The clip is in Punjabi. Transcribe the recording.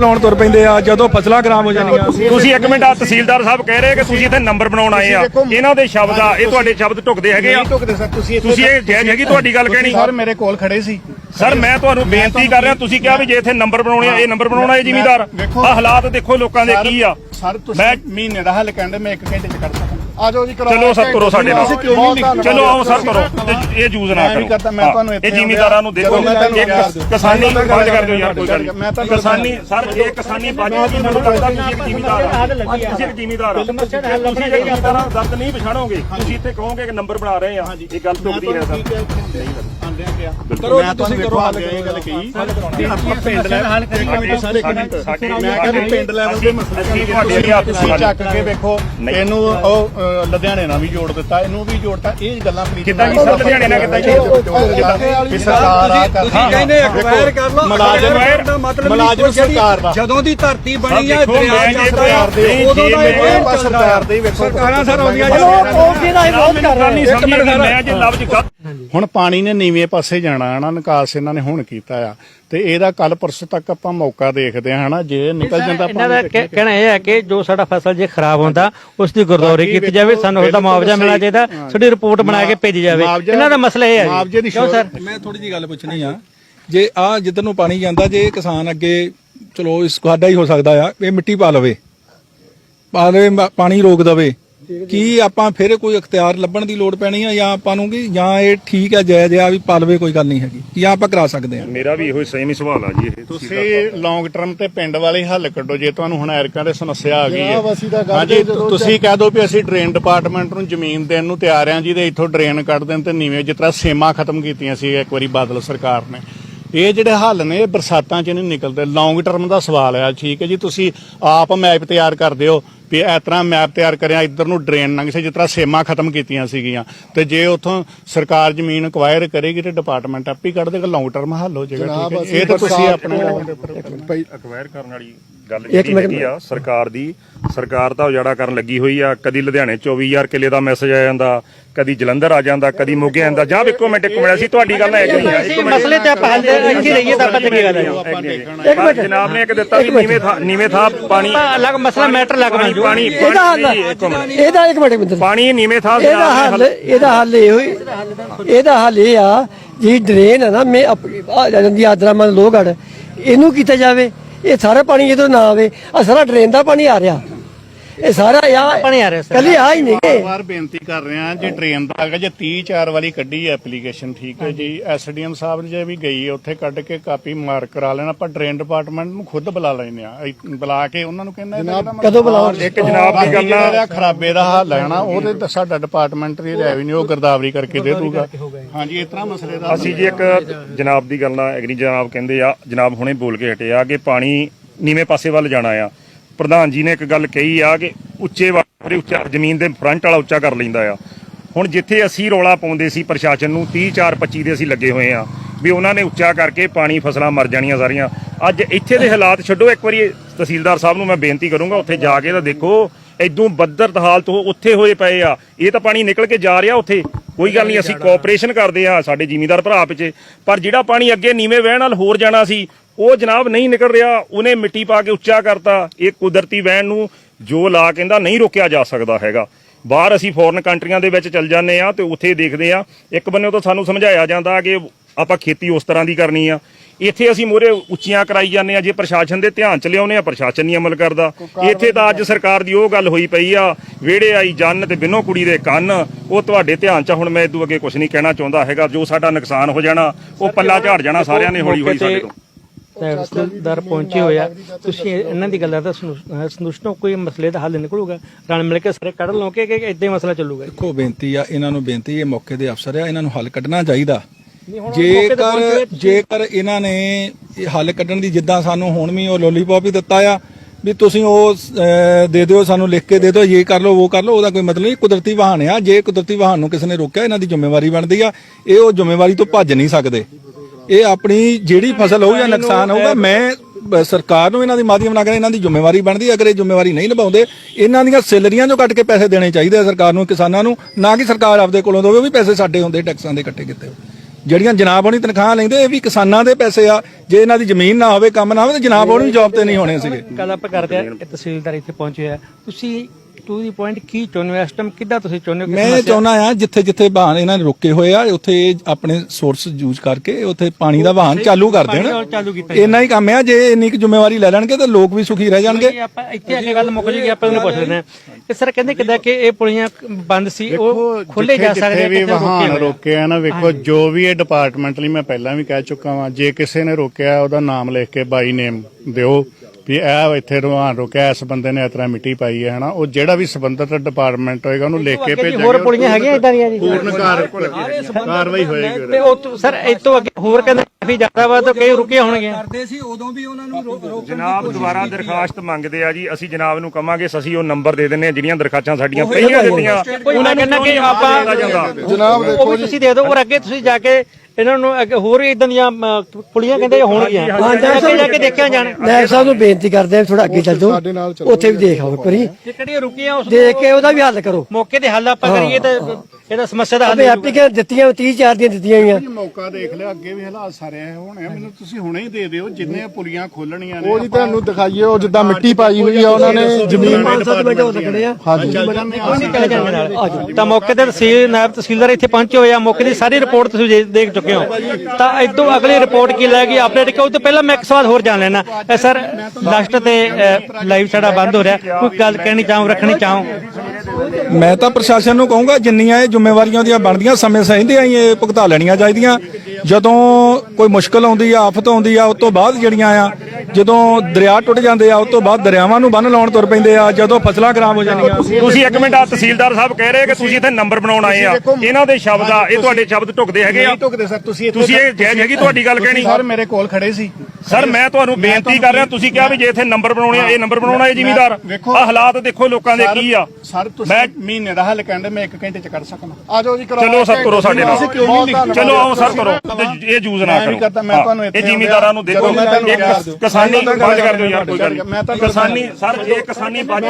ਲਾਉਣ ਤੁਰ ਪੈਂਦੇ ਆ ਜਦੋਂ ਫਸਲਾਂ ਖਰਾਬ ਹੋ ਜਾਂਦੀਆਂ ਤੁਸੀਂ ਇੱਕ ਮਿੰਟ ਆ ਤਹਿਸੀਲਦਾਰ ਸਾਹਿਬ ਕਹਿ ਰਹੇ ਕਿ ਤੁਸੀਂ ਇੱਥੇ ਨੰਬਰ ਬਣਾਉਣ ਆਏ ਆ। ਇਹਨਾਂ ਦੇ ਸ਼ਬਦ ਆ ਇਹ ਤੁਹਾਡੇ ਸ਼ਬਦ ਢੁਕਦੇ ਹੈਗੇ ਆ। ਨਹੀਂ ਟੁਕਦੇ ਸਰ ਤੁਸੀਂ ਤੁਸੀਂ ਇਹ ਜਾਇਜ਼ ਹੈਗੀ ਤੁਹਾਡੀ ਗੱਲ ਕਹਿਣੀ। ਸਰ ਮੇਰੇ ਕੋਲ ਖੜੇ ਸੀ। ਸਰ ਮੈਂ ਤੁਹਾਨੂੰ ਬੇਨਤੀ ਕਰ ਰਿਹਾ ਤੁਸੀਂ ਕਿਹਾ ਵੀ ਜੇ ਇੱਥੇ ਨੰਬਰ ਬਣਾਉਣੇ ਆ ਇਹ ਨੰਬਰ ਬਣਾਉਣਾ ਹੈ ਜ਼ਿਮੀਦਾਰ। ਆ ਹਾਲਾਤ ਦੇਖੋ ਲੋਕਾਂ ਦੇ ਕੀ ਆ। ਸਰ ਤੁਸੀਂ ਮੈਂ- ਮਹੀਨੇ ਦਾ ਹੱਲ ਕਹਿੰਦੇ ਮੈਂ 1 ਘੰਟੇ ਚ ਕਰ ਸਕਦਾ। ਆ ਜਾਓ ਜੀ ਕਰੋ ਚਲੋ ਸਰ ਕਰੋ ਸਾਡੇ ਨਾਲ। ਅਸੀਂ ਕਿਉਂ ਨਹੀਂ ਲਿਖਦੇ? ਚਲੋ ਆਓ ਸਰ ਕਰੋ। ਇਹ ਯੂਜ਼ ਨਾ ਮੈਂ ਕਰੋ। ਨਹੀਂ ਕਰਦਾ, ਮੈਂ ਹਾਂ, ਤੁਹਾਨੂੰ ਇੱਥੇ ਇਹ ਜ਼ਿਮੀਦਾਰਾਂ ਨੂੰ ਦੇਖੋ। ਕਰ। ਕਿਸਾਨੀ ਬੰਦ ਕਰ ਦਿਓ ਯਾਰ ਕੋਈ ਗੱਲ ਮੈਂ ਤਾਂ ਨਹੀਂ ਕਿਸਾਨੀ ਸਰ ਇਹ ਕਿਸਾਨੀ ਬਾਜੀ ਦੀ ਮੈਨੂੰ ਲੱਗਦਾ ਤੁਸੀਂ ਇੱਕ ਜ਼ਿਮੀਦਾਰ ਤੁਸੀਂ ਇੱਕ ਜ਼ਿਮੀਦਾਰ ਤੁਸੀਂ ਇੱਕ ਜ਼ਿਮੀਦਾਰਾਂ ਦਰਦ ਨਹੀਂ ਪਛਾਣੋਗੇ ਤੁਸੀਂ ਇੱਥੇ ਕਹੋਗੇ ਕਿ ਨੰਬਰ ਬਣਾ ਰਹੇ ਆ। ਇਹ ਗੱਲ ਟੁਕਦੀ ਹੈ ਸਰ। ਕਰੋ ਮੈਂ ਤੁਹਾਨੂੰ ਵੇਖੋ ਹੱਲ ਇਹ ਗੱਲ ਕਹੀ। ਕਿ ਆਪਾਂ ਪਿੰਡ ਲੈਵਲ ਹੱਲ ਕਰੀਏ ਸਾਰੇ ਮੈਂ ਕਹਿੰਦਾ ਪਿੰਡ ਲੈਵਲ ਦੇ ਮਸਲੇ ਤੁਹਾਡੇ ਤੁਸੀਂ- ਹੱਥ ਤੁਸੀਂ ਚੱਕ ਕੇ ਵੇਖੋ। ਇਹਨੂੰ ਉਹ ਲੁਧਿਆਣੇ ਨਾਲ ਵੀ ਜੋੜ ਦਿੱਤਾ ਇਹਨੂੰ ਵੀ ਜੋੜਤਾ ਇਹ ਗੱਲਾਂ ਪ੍ਰੀਤ ਕਿੱਦਾਂ ਜੀ ਸਰ ਲੁਧਿਆਣੇ ਨਾਲ ਕਿੱਦਾਂ ਜੀ ਵੀ ਸਰਕਾਰ ਆ ਕਰ ਤੁਸੀਂ ਕਹਿੰਦੇ ਐਕਵਾਇਰ ਕਰ ਲਓ ਮੁਲਾਜ਼ਮ ਦਾ ਮਤਲਬ ਮੁਲਾਜ਼ਮ ਸਰਕਾਰ ਦਾ। ਜਦੋਂ ਦੀ ਧਰਤੀ ਬਣੀ ਆ ਦਰਿਆ ਜੇ ਸਰਕਾਰ ਦੇ- ਉਦੋਂ ਦਾ ਜੇ ਇਹ ਸਰਕਾਰ ਦੇ ਵੇਖੋ। ਸਰਕਾਰਾਂ ਸਰ ਆਉਂਦੀਆਂ ਉਹ- ਜਾਂਦੀਆਂ ਕਿਹਦਾ ਇਹ ਬਹੁਤ ਕਰ ਰਹੇ ਨਹੀਂ ਸਮਝੀ ਮੈਂ ਜੇ ਲਫ਼ਜ਼ ਗਲਤ ਹੁਣ ਪਾਣੀ ਨੇ ਨੀਵੇਂ ਪਾਸੇ ਜਾਣਾ ਹੈ ਨਾ ਨਿਕਾਸ ਇਹਨਾਂ ਨੇ ਹੁਣ ਕੀਤਾ ਆ। ਤੇ ਇਹਦਾ ਕੱਲ ਪਰਸੋਂ ਤੱਕ ਆਪਾਂ ਮੌਕਾ ਦੇਖਦੇ ਹਾਂ ਹਨਾ ਜੇ ਨਿਕਲ ਜਾਂਦਾ ਇਹਨਾਂ ਦਾ ਕਹਿ- ਕਹਿਣਾ ਇਹ ਹੈ ਕਿ ਜੋ ਸਾਡਾ ਫਸਲ ਜੇ ਖਰਾਬ ਹੁੰਦਾ ਉਸ ਦੀ ਗੁਰਦੌਰੀ ਕੀਤੀ ਜਾਵੇ ਸਾਨੂੰ ਉਹਦਾ ਮੁਆਵਜ਼ਾ ਮਿਲਣਾ ਚਾਹੀਦਾ ਸਾਡੀ ਰਿਪੋਰਟ ਬਣਾ ਕੇ ਭੇਜੀ ਜਾਵੇ। ਮੁਆਵਜ਼ਾ- ਇਹਨਾਂ ਦਾ ਮਸਲਾ ਇਹ ਹੈ ਮੁਆਵਜ਼ੇ ਦੀ ਜੀ ਕਿਉਂ ਸਰ? ਮੈਂ ਥੋੜੀ ਜੀ ਗੱਲ ਪੁੱਛਣੀ ਆ। ਜੇ ਆ ਜਿੱਧਰ ਨੂੰ ਪਾਣੀ ਜਾਂਦਾ ਜੇ ਕਿਸਾਨ ਅੱਗੇ ਚਲੋ ਇਸ ਸਾਡਾ ਹੀ ਹੋ ਸਕਦਾ ਆ ਇਹ ਮਿੱਟੀ ਪਾ ਲਵੇ। ਪਾ ਲਵੇ ਮ- ਪਾਣੀ ਰੋਕ ਦਵੇ। ਕੀ ਆਪਾਂ ਫਿਰ ਕੋਈ ਅਖਤਿਆਰ ਲੱਭਣ ਦੀ ਲੋੜ ਪੈਣੀ ਆ ਜਾਂ ਆਪਾਂ ਨੂੰ ਕਿ ਜਾਂ ਇਹ ਠੀਕ ਹੈ ਜਾਇਜ਼ ਆ ਵੀ ਪਾ ਲਵੇ ਕੋਈ ਗੱਲ ਨਹੀਂ ਹੈਗੀ ਜਾਂ ਆਪਾਂ ਕਰਾ ਸਕਦੇ ਆ? ਮੇਰਾ ਵੀ ਇਹੋ ਹੀ ਸੇਮ ਹੀ ਸਵਾਲ ਆ ਜੀ ਇਹ ਤੁਸੀਂ ਲੌਂਗ ਟਰਮ ਤੇ ਪਿੰਡ ਵਾਲੇ ਹੱਲ ਕੱਢੋ ਜੇ ਤੁਹਾਨੂੰ ਹੁਣ ਐਰਕਾਂ ਦੇ ਸਮੱਸਿਆ ਆ ਗਈ ਹੈ। ਹਾਂਜੀ ਤੁਸੀਂ ਕਹਿ ਦਿਓ ਵੀ ਅਸੀਂ ਡਰੇਨ ਡਿਪਾਰਟਮੈਂਟ ਨੂੰ ਜ਼ਮੀਨ ਦੇਣ ਨੂੰ ਤਿਆਰ ਹਾਂ ਜੀ ਤੇ ਇੱਥੋਂ ਡਰੇਨ ਕੱਢ ਦੇਣ ਤੇ ਨੀਵੇਂ ਜਿਸ ਤਰ੍ਹਾਂ ਸੇਮਾ ਖਤਮ ਕੀਤੀਆਂ ਸੀ ਇੱਕ ਵਾਰੀ ਬਾਦਲ ਸਰਕਾਰ ਨੇ। ਇਹ ਜਿਹੜੇ ਹੱਲ ਨੇ ਇਹ ਬਰਸਾਤਾਂ 'ਚ ਨਹੀਂ ਨਿਕਲਦੇ। ਲੌਂਗ ਟਰਮ ਦਾ ਸਵਾਲ ਆ ਠੀਕ ਹੈ ਜੀ। ਤੁਸੀਂ ਆਪ ਮੈਪ ਤਿਆਰ ਕਰਦੇ ਹੋ ਵੀ ਇਸ ਤਰ੍ਹਾਂ ਮੈਪ ਤਿਆਰ ਕਰਿਆ ਇੱਧਰ ਨੂੰ ਡਰੇਨ ਲੰਘ ਸੀ ਜਿਸ ਤਰ੍ਹਾਂ ਸੇਮਾ ਖਤਮ ਕੀਤੀਆਂ ਸੀਗੀਆਂ। ਤੇ ਜੇ ਉੱਥੋਂ ਸਰਕਾਰ ਜ਼ਮੀਨ ਅਕਵਾਇਰ ਕਰੇਗੀ ਤੇ ਡਿਪਾਰਟਮੈਂਟ ਆਪੇ ਕੱਢ ਦੇਗਾ। ਲੌਂਗ ਟਰਮ ਹੱਲ ਹੋ ਜਾਏਗਾ ਠੀਕ ਹੈ। ਇਹ ਤਾਂ ਤੁਸੀਂ ਆਪਣੇ ਅਕਵਾਇਰ ਕਰਨ ਵਾਲੀ ਗੱਲ ਜਿਹੜੀ ਹੈਗੀ ਆ ਸਰਕਾਰ ਦੀ ਸਰਕਾਰ ਤਾਂ ਉਜਾੜਾ ਕਰਨ ਲੱਗੀ ਹੋਈ ਆ। ਕਦੀ ਲੁਧਿਆਣੇ 24000 ਕਿੱਲੇ ਦਾ ਮੈਸੇਜ ਆ ਜਾਂਦਾ ਕਦੀ ਜਲੰਧਰ ਆ ਜਾਂਦਾ ਕਦੀ ਮੋਗੇ ਆ ਜਾਂਦਾ। ਜਾਂ ਇੱਕੋ ਮਿੰਟ ਇੱਕ ਮਿੰਟ ਅਸੀਂ ਤੁਹਾਡੀ ਗੱਲ ਐ ਕਰੀ ਆ ਇੱਕ ਮਿੰਟ। ਮਸਲੇ ਤੇ ਆਪਾਂ ਹੱਲ ਇੱਥੇ ਰਹੀਏ ਤਾਂ ਆਪਾਂ ਚੰਗੀ ਗੱਲ ਹੈ ਇੱਕ ਮਿੰਟ। ਜਨਾਬ ਨੇ ਇੱਕ ਦਿੱਤਾ ਵੀ ਨੀਵੇਂ ਥਾਂ ਨੀਵੇਂ ਥਾਂ ਪਾਣੀ ਅਲੱਗ ਮਸਲਾ ਮੈਟਰ ਲੱਗ ਬਣ ਪਾਣੀ ਪਾਣੀ ਇਹਦਾ ਇੱਕ ਮਿੰਟ। ਇਹਦਾ ਇੱਕ ਮਿੰਟ ਮਿੰਦਰ ਪਾਣੀ ਨੀਵੇਂ ਥਾਂ ਇਹਦਾ ਹੱਲ ਇਹਦਾ ਹੱਲ ਇਹੋ ਹੀ ਇਹਦਾ ਹੱਲ ਇਹ ਆ ਜੀ ਡਰੇਨ ਹੈ ਨਾ ਮੈਂ ਆਪਣੀ ਆ ਜਾਂਦੀ ਆਦਰਾ ਮਨ ਲੋਹਗੜ ਇਹਨੂੰ ਕੀਤਾ ਜਾਵੇ। ਇਹ ਸਾਰਾ ਪਾਣੀ ਜਦੋਂ ਨਾ ਆਵੇ ਆ ਸਾਰਾ ਡਰੇਨ ਦਾ ਪਾਣੀ ਆ ਰਿਹਾ। ਇਹ ਸਾਰਾ ਆ। ਪਾਣੀ ਆ ਰਿਹਾ ਸਰ। ਕੱਲੀ ਆ ਹੀ ਨਹੀਂ। ਗੇ। ਵਾਰ ਬੇਨਤੀ ਕਰ ਰਹੇ ਹਾਂ ਜੇ ਟ੍ਰੇਨ ਦਾ ਹੈਗਾ ਜੇ 30 ਚਾਰ ਵਾਲੀ ਕੱਢੀ ਹੈ ਐਪਲੀਕੇਸ਼ਨ ਠੀਕ ਹੈ ਜੀ। ਐਸਡੀਐਮ ਸਾਹਿਬ ਨੇ ਜੇ ਵੀ ਗਈ ਹੈ ਉੱਥੇ ਕੱਢ ਕੇ ਕਾਪੀ ਮਾਰਕ ਕਰਾ ਲੈਣਾ। ਆਪਾਂ ਟ੍ਰੇਨ ਡਿਪਾਰਟਮੈਂਟ ਨੂੰ ਖੁਦ ਬੁਲਾ ਲੈਨੇ ਆ ਬੁਲਾ ਕੇ ਉਹਨਾਂ ਨੂੰ ਕਹਿੰਦਾ ਜਿਹੜਾ ਕਦੋਂ ਬੁਲਾਓ? ਇੱਕ ਜਨਾਬ ਦੀ ਗੱਲ ਆ। ਖਰਾਬੇ ਦਾ ਹੱਲ ਨਾ ਉਹਦੇ ਤਾਂ ਸਾਡਾ ਡਿਪਾਰਟਮੈਂਟ ਦੀ ਰੈਵਨਿਊ ਉਹ ਗਰਦਾਵਰੀ ਕਰਕੇ ਦੇ ਦੂਗਾ। ਹਾਂਜੀ ਇਸ ਤਰ੍ਹਾਂ ਮਸਲੇ ਦਾ ਅਸੀਂ ਜੀ ਇੱਕ ਜਨਾਬ ਦੀ ਗੱਲ ਨਾਲ ਐਗਰੀ ਜਨਾਬ ਕਹਿੰਦੇ ਆ ਜਨਾਬ ਹੁਣੇ ਬੋਲ ਕੇ ਹਟੇ ਆ ਕਿ ਪਾਣੀ ਨੀਵੇਂ ਪਾਸੇ ਵੱਲ ਜਾਣਾ ਆ। ਪ੍ਰਧਾਨ ਜੀ ਨੇ ਇੱਕ ਗੱਲ ਕਹੀ ਆ ਕਿ ਉੱਚੇ ਵਾਲੇ ਉੱਚਾ ਜ਼ਮੀਨ ਦੇ ਫਰੰਟ ਵਾਲਾ ਉੱਚਾ ਕਰ ਲੈਂਦਾ ਆ। ਹੁਣ ਜਿੱਥੇ ਅਸੀਂ ਰੌਲਾ ਪਾਉਂਦੇ ਸੀ ਪ੍ਰਸ਼ਾਸਨ ਨੂੰ 30 4 25 ਦੇ ਅਸੀਂ ਲੱਗੇ ਹੋਏ ਆ ਵੀ ਉਹਨਾਂ ਨੇ ਉੱਚਾ ਕਰਕੇ ਪਾਣੀ, ਫਸਲਾਂ ਮਰ ਜਾਣੀਆਂ ਸਾਰੀਆਂ। ਅੱਜ ਇੱਥੇ ਦੇ ਹਾਲਾਤ ਛੱਡੋ, ਇੱਕ ਵਾਰੀ ਤਹਿਸੀਲਦਾਰ ਸਾਹਿਬ ਨੂੰ ਮੈਂ ਬੇਨਤੀ ਕਰੂੰਗਾ, ਉੱਥੇ ਜਾ ਕੇ ਤਾਂ ਦੇਖੋ ਐਦੋਂ ਬੱਦਰ ਹਾਲਤ ਉਹ ਉੱਥੇ ਹੋਏ ਪਏ ਆ। ਇਹ ਤਾਂ ਪਾਣੀ ਨਿਕਲ ਕੇ ਜਾ ਰਿਹਾ ਉੱਥੇ। ਕੋਈ ਗੱਲ ਨਹੀਂ, ਅਸੀਂ ਕੋਆਪਰੇਸ਼ਨ ਕਰਦੇ ਆ ਸਾਡੇ ਜ਼ਿਮੀਂਦਾਰ ਭਰਾ ਪਿੱਛੇ ਪਰ ਜਿਹੜਾ ਪਾਣੀ ਅੱਗੇ ਨੀਵੇਂ ਵਹਿਣ ਨਾਲ ਹੋਰ ਜਾਣਾ ਸੀ, ਉਹ ਜਨਾਬ ਨਹੀਂ ਨਿਕਲ ਰਿਹਾ। ਉਹਨੇ ਮਿੱਟੀ ਪਾ ਕੇ ਉੱਚਾ ਕਰਤਾ। ਇਹ ਕੁਦਰਤੀ ਵਹਿਣ ਨੂੰ ਜੋ ਲਾ ਕਹਿੰਦਾ ਨਹੀਂ ਰੋਕਿਆ ਜਾ ਸਕਦਾ ਹੈਗਾ। ਬਾਹਰ ਅਸੀਂ ਫੋਰਨ ਕੰਟਰੀਆਂ ਦੇ ਵਿੱਚ ਚੱਲ ਜਾਂਦੇ ਆ ਤੇ ਉੱਥੇ ਦੇਖਦੇ ਆ ਇੱਕ ਬੰਨੇ ਤੋਂ ਸਾਨੂੰ ਸਮਝਾਇਆ ਜਾਂਦਾ ਕਿ ਆਪਾਂ ਖੇਤੀ ਉਸ ਤਰ੍ਹਾਂ ਦੀ ਕਰਨੀ ਆ। ਇੱਥੇ ਅਸੀਂ ਮੋਰੇ ਉੱਚੀਆਂ ਕਰਾਈ ਜਾਂਦੇ ਆ ਜੇ ਪ੍ਰਸ਼ਾਸਨ ਦੇ ਧਿਆਨ ਚ ਲਿਆਉਨੇ ਆ ਪ੍ਰਸ਼ਾਸਨ ਨਹੀਂ ਅਮਲ ਕਰਦਾ। ਇੱਥੇ ਤਾਂ ਅੱਜ ਸਰਕਾਰ ਦੀ ਉਹ ਗੱਲ ਹੋਈ ਪਈ ਆ ਵਿਹੜੇ ਆਈ ਜੰਨ ਤੇ ਬਿਨੋ ਕੁੜੀ ਦੇ ਕੰਨ ਉਹ ਤੁਹਾਡੇ ਧਿਆਨ ਚ ਹੁਣ ਮੈਂ ਇਦੋਂ ਅੱਗੇ ਕੁਝ ਨਹੀਂ ਕਹਿਣਾ ਚਾਹੁੰਦਾ ਹੈਗਾ ਜੋ ਸਾਡਾ ਨੁਕਸਾਨ ਹੋ ਜਾਣਾ ਉਹ ਪੱਲਾ ਝਾੜ ਜਾਣਾ ਸਾਰਿਆਂ ਨੇ ਹੌਲੀ ਹੌਲੀ ਸਾਡੇ ਤੋਂ ਤਹਿਸੀਲਦਾਰ ਪਹੁੰਚੇ ਹੋਇਆ ਤੁਸੀਂ ਇਹਨਾਂ ਦੀ ਗੱਲਾਂ ਦਾ ਹੋ ਕੋਈ ਮਸਲੇ ਦਾ ਹੱਲ ਨਿਕਲੂਗਾ? ਰਲ ਮਿਲ ਕੇ ਸਾਰੇ ਕੱਢ ਲਓ ਕਿ ਇਦਾਂ ਹੀ ਮਸਲਾ ਚੱਲੂਗਾ ਦੇਖੋ ਬੇਨਤੀ ਆ ਇਹਨਾਂ ਨੂੰ ਬੇਨਤੀ ਇਹ ਮੌਕੇ ਦੇ ਅਫਸਰ ਆ ਇਹਨਾਂ ਨੂੰ ਹੱਲ ਕੱਢਣਾ ਚਾਹੀਦਾ। ਜੇਕਰ ਜੇਕਰ ਇਹਨਾਂ ਨੇ ਇਹ ਹੱਲ ਕੱਢਣ ਦੀ ਜਿੱਦਾਂ ਸਾਨੂੰ ਹੁਣ ਵੀ ਉਹ ਲੋਲੀਪੌਪ ਹੀ ਦਿੱਤਾ ਆ ਵੀ ਤੁਸੀਂ ਉਹ ਦੇ ਦਿਓ ਸਾਨੂੰ ਲਿਖ ਕੇ ਦੇ ਦਿਓ ਇਹ ਕਰ ਲਓ ਉਹ ਕਰ ਲਓ ਉਹਦਾ ਕੋਈ ਮਤਲਬ ਨਹੀਂ ਕੁਦਰਤੀ ਵਾਹਨ ਆ ਜੇ ਕੁਦਰਤੀ ਵਾਹਨ ਨੂੰ ਕਿਸੇ ਨੇ ਰੋਕਿਆ ਇਹਨਾਂ ਦੀ ਜ਼ਿੰਮੇਵਾਰੀ ਬਣਦੀ ਆ ਇਹ ਉਹ ਜ਼ਿੰਮੇਵਾਰੀ ਤੋਂ ਭੱਜ ਨਹੀਂ ਸਕਦੇ ਇਹ ਆਪਣੀ ਜਿਹੜੀ ਫਸਲ ਹੋਊ ਜਾਂ ਨੁਕਸਾਨ ਹੋਊਗਾ ਮੈਂ ਸਰਕਾਰ ਨੂੰ ਇਹਨਾਂ ਦੀ ਮਾਧਿਅਮ ਨਾਲ ਕਹਿੰਦਾ ਇਹਨਾਂ ਦੀ ਜ਼ਿੰਮੇਵਾਰੀ ਬਣਦੀ। ਅਗਰ ਇਹ ਜ਼ਿੰਮੇਵਾਰੀ ਨਹੀਂ ਨਿਭਾਉਂਦੇ ਇਹਨਾਂ ਦੀਆਂ ਸੈਲਰੀਆਂ ਚੋਂ ਕੱਟ ਕੇ ਪੈਸੇ ਦੇਣੇ ਚਾਹੀਦੇ ਆ ਸਰਕਾਰ ਨੂੰ ਕਿਸਾਨਾਂ ਨੂੰ ਨਾ ਕਿ ਸਰਕਾਰ ਆਪਦੇ ਕੋਲੋਂ ਦੇਵੇ ਉਹ ਵੀ ਪੈਸੇ ਸਾਡੇ ਹੁੰਦੇ ਟੈਕਸਾਂ ਦੇ ਇਕੱਠੇ ਕੀਤੇ ਹੋਏ। ਜਿਹੜੀਆਂ ਜਨਾਬ ਹੋਣੀ ਤਨਖਾਹ ਲੈਂਦੇ ਇਹ ਵੀ ਕਿਸਾਨਾਂ ਦੇ ਪੈਸੇ ਆ। ਜੇ ਇਹਨਾਂ ਦੀ ਜ਼ਮੀਨ ਨਾ ਹੋਵੇ ਕੰਮ ਨਾ ਹੋਵੇ ਤਾਂ ਜਨਾਬ ਹੋਣੀ ਜੌਬ ਤੇ ਨਹੀਂ ਹੋਣੇ ਸੀਗੇ। ਗੱਲ ਆਪਾਂ ਕਰਦੇ ਆ ਇਹ ਤਹਿਸੀਲਦਾਰ ਇੱਥੇ ਪਹੁੰਚੇ ਆ। ਤੁਸੀਂ ਟੂ ਦੀ ਪੁਆਇੰਟ ਕੀ ਚਾਹੁੰਦੇ ਹੋ? ਇਸ ਟਾਈਮ ਕਿੱਦਾਂ ਤੁਸੀਂ ਚਾਹੁੰਦੇ ਹੋ ਕਿ ਮੈਂ ਚਾਹੁੰਦਾ ਆ ਜਿੱਥੇ ਜਿੱਥੇ ਵਾਹਨ ਇਹਨਾਂ ਨੇ ਰੁਕੇ ਹੋਏ ਆ ਉੱਥੇ ਆਪਣੇ ਸੋਰਸ ਯੂਜ਼ ਕਰਕੇ ਉੱਥੇ ਪਾਣੀ ਦਾ ਵਾਹਨ ਚਾਲੂ ਕਰ ਦੇਣ। ਇੰਨਾ ਹੀ ਕੰਮ ਆ ਜੇ ਇੰਨੀ ਕੁ ਜ਼ਿੰਮੇਵਾਰੀ ਲੈ ਲੈਣਗੇ ਤਾਂ ਲੋਕ ਵੀ ਸੁਖੀ ਰਹਿ ਜਾਣਗੇ। ਆਪਾਂ ਇੱਥੇ ਆ ਕੇ ਗੱਲ ਮੁੱਕ ਜੇਗੀ ਆਪਾਂ ਉਹਨੂੰ ਪੁੱਛ ਲੈਂਦੇ ਇਹ ਸਰ ਕਹਿੰਦੇ ਕਿਦਾਂ ਕਿ ਇਹ ਪੁਲੀਆਂ ਬੰਦ ਸੀ ਉਹ ਖੁੱਲੇ ਜਾ ਸਕਦੇ ਵੀ ਵਾਹਨ। ਰੋਕੇ ਆ ਨਾ ਵੇਖੋ ਜੋ ਵੀ ਇਹ ਡਿਪਾਰਟਮੈਂਟਲੀ ਮੈਂ ਪਹਿਲਾਂ ਵੀ ਕਹਿ ਚੁੱਕਾ ਵਾਂ ਜੇ ਕਿਸੇ ਨੇ ਰੋਕਿਆ ਉਹਦਾ ਨਾਮ ਲਿਖ ਕੇ ਬਾਈ ਨੇਮ ਦਿਓ ਵੀ ਇਹ ਇੱਥੇ ਵਾਹਨ ਰੋਕਿਆ ਇਸ ਬੰਦੇ ਨੇ ਇਸ ਤਰ੍ਹਾਂ ਮਿੱਟੀ ਪਾਈ ਹੈ ਹਨਾ? ਉਹ ਜਿਹੜਾ ਵੀ ਸੰਬੰਧਿਤ ਡਿਪਾਰਟਮੈਂਟ ਹੋਏਗਾ ਉਹਨੂੰ ਲਿਖ ਕੇ ਭੇਜਾਂਗੇ ਹੋਰ ਪੁਲੀਆਂ ਹੈਗੀਆਂ ਇਦਾਂ ਦੀਆਂ ਜੀ? ਪੂਰਨ ਕਾਰ- ਕਾਰਵਾਈ ਹੋਏਗੀ ਤੇ ਉਹ ਸਰ ਇਹ ਤੋਂ ਅੱਗੇ ਹੋਰ ਕਹਿੰਦੇ ਕਾਫੀ ਜ਼ਿਆਦਾ ਵਾ ਤਾਂ ਕਈ ਰੁਕੇ ਹੋਣਗੇ ਕਰਦੇ ਸੀ ਉਦੋਂ ਵੀ ਉਹਨਾਂ ਨੂੰ ਜਨਾਬ ਦੁਬਾਰਾ ਦਰਖਾਸਤ ਮੰਗਦੇ ਆ ਜੀ ਅਸੀਂ ਜਨਾਬ ਨੂੰ ਕਵਾਂਗੇ ਅਸੀਂ ਉਹ ਨੰਬਰ ਦੇ ਦਿੰਨੇ ਆ ਜਿਹੜੀਆਂ ਦਰਖਾਸਤਾਂ ਸਾਡੀਆਂ ਪਹਿਲਾਂ ਦਿੱਤੀਆਂ ਮੈਂ ਕਹਿੰਦਾ ਕਿ ਆਪਾਂ ਜਨਾਬ ਵੀ ਤੁਸੀਂ ਦੇ ਦਿਓ ਔਰ ਅੱਗੇ ਤੁਸੀਂ ਜਾ ਕੇ ਇਹਨਾਂ ਨੂੰ ਅੱਗੇ ਹੋਰ ਵੀ ਇਦਾਂ ਦੀਆਂ ਅਮ, ਪੁਲੀਆਂ ਕਹਿੰਦੇ ਹੋਣਗੀਆਂ। ਅੱਗੇ ਜਾ ਕੇ ਦੇਖਿਆ ਜਾਣ। ਨਾਇਬ ਸਾਹਿਬ ਨੂੰ ਬੇਨਤੀ ਕਰਦੇ ਆ ਥੋੜਾ ਅੱਗੇ ਚੱਲ ਜਾਓ। ਉੱਥੇ ਵੀ ਦੇਖ ਆਓ ਇੱਕ ਵਾਰੀ। ਜੇ ਕਿਹੜੀਆਂ ਰੁਕੀਆਂ ਉਸ ਦੇਖ ਕੇ ਉਹਦਾ ਵੀ ਹੱਲ ਕਰੋ। ਮੌਕੇ ਤੇ ਹੱਲ ਆਪਾਂ ਕਰੀਏ ਤੇ ਇਹਦਾ ਸਮੱਸਿਆ ਦਾ ਹੱਲ ਅਬੇ ਐਪਲੀਕੇਸ਼ਨ ਦਿੱਤੀਆਂ 30 ਚਾਰ ਦੀਆਂ ਦਿੱਤੀਆਂ ਹੋਈਆਂ। ਮੌਕਾ ਦੇਖ ਲਿਆ ਅੱਗੇ ਵੀ ਹਾਲਾਤ ਸਾਰੇ ਐ ਹੋਣੇ। ਆ ਮੈਨੂੰ ਤੁਸੀਂ ਹੁਣੇ ਹੀ ਦੇ ਦਿਓ ਜਿੰਨੇ ਪੁਲੀਆਂ ਖੋਲਣੀਆਂ ਨੇ ਉਹ ਜੀ ਤੁਹਾਨੂੰ ਦਿਖਾਈਏ ਉਹ ਜਿੱਦਾਂ ਮਿੱਟੀ ਪਾਈ ਹੋਈ ਆ ਉਹਨਾਂ ਨੇ ਜ਼ਮੀਨ 5-7 ਮਿੰਟ ਹੋ ਲੱਗਣੇ ਆ। ਨਾਲ। ਤਾਂ ਮੌਕੇ ਤੇ ਤਹਿਸੀਲ ਨਾਇਬ ਤਹਿਸੀਲਦਾਰ ਇੱਥੇ ਪਹੁੰਚੇ ਹੋਏ ਆ। ਮੌਕੇ ਦੀ ਸਾਰੀ ਰਿਪੋਰਟ ਤੁਸੀਂ ਜੇ- ਦੇਖ ਚੁੱਕੇ ਹੋ। ਤਾਂ ਇਦੋਂ ਅਗਲੀ ਰਿਪੋਰਟ ਕੀ ਲੈਗੀ ਅਪਡੇਟ ਕਿਉਂ ਤੋਂ ਪਹਿਲਾਂ ਮੈਂ ਇੱਕ ਸਵਾਲ ਹੋਰ ਜਾਣ ਲੈਣਾ ਸਰ ਲਾਸਟ ਤੇ ਲਾਈਵ ਸਾਡਾ ਬੰਦ ਹੋ ਰਿਹਾ। ਕੋਈ ਗੱਲ ਕਹਿਣੀ ਚਾਹੋ ਰੱਖਣੀ ਚਾਹੋ? ਮੈਂ ਤਾਂ ਪ੍ਰਸ਼ਾਸਨ ਨੂੰ ਕਹੂੰਗਾ ਜਿੰਨੀਆਂ ਇਹ ਜ਼ਿੰਮੇਵਾਰੀਆਂ ਦੀਆਂ ਬਣਦੀਆਂ ਸਮੇਂ ਸਹਿੰਦਿਆਂ ਹੀ ਇਹ ਭੁਗਤਾ ਲੈਣੀਆਂ ਚਾਹੀਦੀਆਂ। ਜਦੋਂ ਕੋਈ ਮੁਸ਼ਕਲ ਆਉਂਦੀ ਆ ਆਫਤ ਆਉਂਦੀ ਆ ਉਸ ਤੋਂ ਬਾਅਦ ਜਿਹੜੀਆਂ ਆ ਜਦੋਂ ਦਰਿਆ ਟੁੱਟ ਜਾਂਦੇ ਆ ਉਸ ਤੋਂ ਬਾਅਦ ਦਰਿਆਵਾਂ ਨੂੰ ਬੰਨ ਲਾਉਣ ਤੁਰ ਪੈਂਦੇ ਆ ਜਦੋਂ ਫਸਲਾਂ ਖਰਾਬ ਹੋ ਜਾਂਦੀਆਂ। ਤੁਸੀਂ ਇੱਕ ਮਿੰਟ ਆ ਤਹਿਸੀਲਦਾਰ ਸਾਹਿਬ ਕਹਿ ਰਹੇ ਕਿ ਤੁਸੀਂ ਇੱਥੇ ਨੰਬਰ ਬਣਾਉਣ ਆਏ ਆ। ਇਹਨਾਂ ਦੇ ਸ਼ਬਦ ਆ ਇਹ ਤੁਹਾਡੇ ਸ਼ਬਦ ਢੁਕਦੇ ਹੈਗੇ ਆ। ਨਹੀਂ ਟੁਕਦੇ ਸਰ ਤੁਸੀਂ ਇੱਥੇ ਤੁਸੀਂ ਇਹ ਜਾਇਜ਼ ਹੈਗੀ ਤੁਹਾਡੀ ਗੱਲ ਕਹਿਣੀ? ਸਰ ਮੇਰੇ ਕੋਲ ਖੜੇ ਸੀ। ਸਰ ਮੈਂ ਤੁਹਾਨੂੰ ਬੇਨਤੀ ਕਰ ਰਿਹਾ ਤੁਸੀਂ ਕਿਹਾ ਵੀ ਜੇ ਇੱਥੇ ਨੰਬਰ ਬਣਾਉਣੇ ਆ ਇਹ ਨੰਬਰ ਬਣਾਉਣਾ ਹੈ ਜ਼ਿਮੀਦਾਰ। ਆ ਹਾਲਾਤ ਦੇਖੋ ਲੋਕਾਂ ਦੇ ਕੀ ਆ। ਸਰ ਤੁਸੀਂ ਮੈਂ- ਮਹੀਨੇ ਦਾ ਹੱਲ ਕਹਿੰਦੇ ਮੈਂ 1 ਘੰਟੇ ਚ ਕਰ ਸਕਦਾ। ਆ ਜਾਓ ਜੀ ਚਲੋ ਸਰ ਕਰੋ ਸਾਡੇ ਨਾਲ? ਚਲੋ ਆਓ ਸਰ ਕਰੋ। ਇਹ ਯੂਜ਼ ਨਾ ਕਰੋ। ਮੈਂ ਤੁਹਾਨੂੰ ਇਹ ਜ਼ਿਮੀਦਾਰਾਂ ਨੂੰ ਦੇਖੋ। ਕਿਸਾਨੀ ਬੰਦ ਕਰ ਦਿਓ ਯਾਰ ਕੋਈ ਗੱਲ ਮੈਂ ਨਹੀਂ। ਕਿਸਾਨੀ ਸਰ ਇਹ ਕਿਸਾਨੀ ਬੰਦ